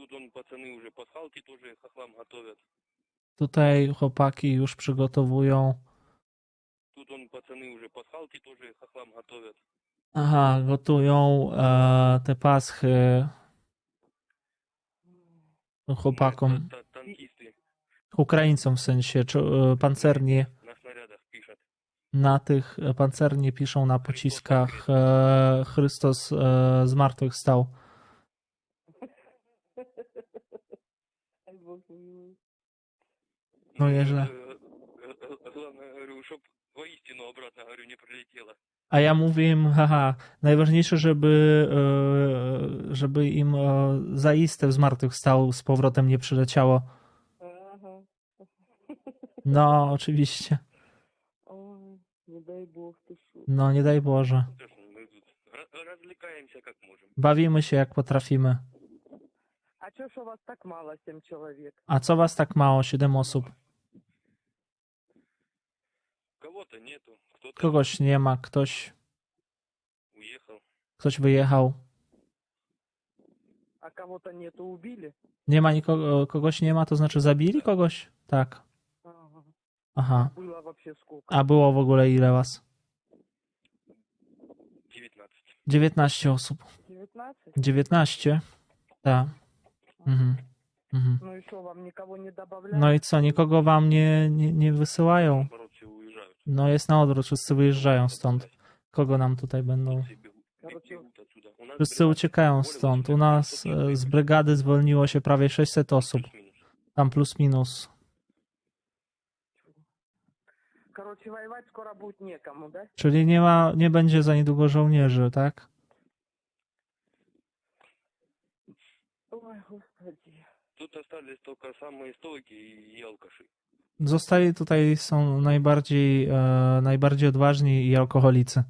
Тут он пацаны уже пасхалки тоже хохлам готовят. Tutaj chłopaki już przygotowują. Тут он пацаны уже пасхалки тоже хохлам готовят. Aha, gotują e, te paschy chłopakom, Та- та- Танкисты Ukraińcom w sensie, czy, e, pancerni на снарядах пишут. na tych e, pancernie piszą na pociskach e, Chrystus e, zmartwychwstał. Ай, Ну, я же- э, э, э, Главное, говорю, чтоб воистину обратно, говорю, не прилетело. A ja mówię im, haha, najważniejsze, żeby, e, żeby im e, zaiste zmartwychwstał z powrotem nie przyleciało. Ага. No, oczywiście. Ой, не дай Бог, ты шо. No, nie daj Boże. Что ж, мы тут ра- развлекаемся как можем. Bawimy się jak potrafimy. A co, was tak mało, 7 osób? Kogoś nie ma, ktoś... Ktoś wyjechał. A nie, ma nikogo, kogoś nie ma, to znaczy zabili kogoś? Tak. Aha. A było w ogóle ile was? 19. 19 osób. 19? 19. Tak. Mhm. Mhm. No i co, wam nikogo nie dobawiają? No i co, nikogo wam nie, nie, nie wysyłają? No jest na odwrót, wszyscy wyjeżdżają stąd. Kogo nam tutaj będą? Wszyscy uciekają stąd. U nas e, z brygady zwolniło się prawie 600 osób. Tam plus minus. Czyli nie ma, nie będzie za niedługo żołnierzy, tak? Ой, господи. Тут остались только самые стойкие и алкаши. Zostali tutaj są najbardziej, e, najbardziej odważni i alkoholicy.